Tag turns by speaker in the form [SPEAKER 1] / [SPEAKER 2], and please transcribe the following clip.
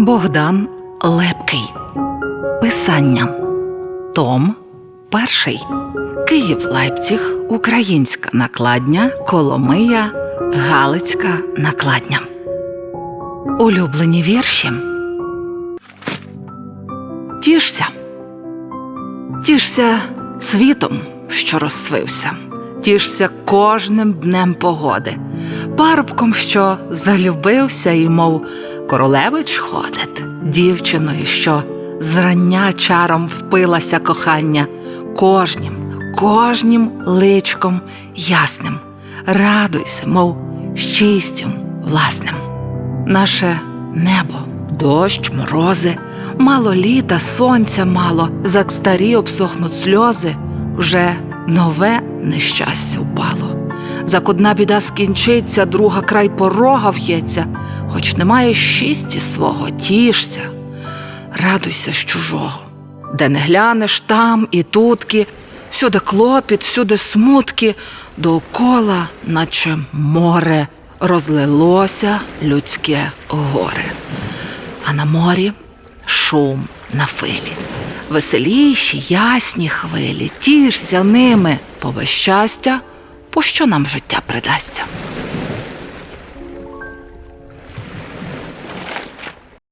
[SPEAKER 1] Богдан Лепкий. Писання. Том перший. Київ Лейпціг. Українська накладня. Коломия. Галицька накладня. Улюблені вірші. Тішся. Тішся цвітом, що розсвився. Тішся кожним днем погоди, парубком, що залюбився, і, мов королевич ходить, дівчиною, що зрання чаром впилася кохання, кожнім, кожнім личком ясним. Радуйся, мов щастям власним. Наше небо, дощ, морози, мало літа, сонця мало, зак старі обсохнуть сльози, вже нове нещастя впало. Зак одна біда скінчиться, друга край порога в'ється, хоч немає щасті свого, тішся, радуйся з чужого. Де не глянеш там і тутки, всюди клопіт, всюди смутки, довкола, наче море, розлилося людське горе. А на морі шум на филі. Веселіші, ясні хвилі, тішся ними, по щастя, пощо нам життя придасться.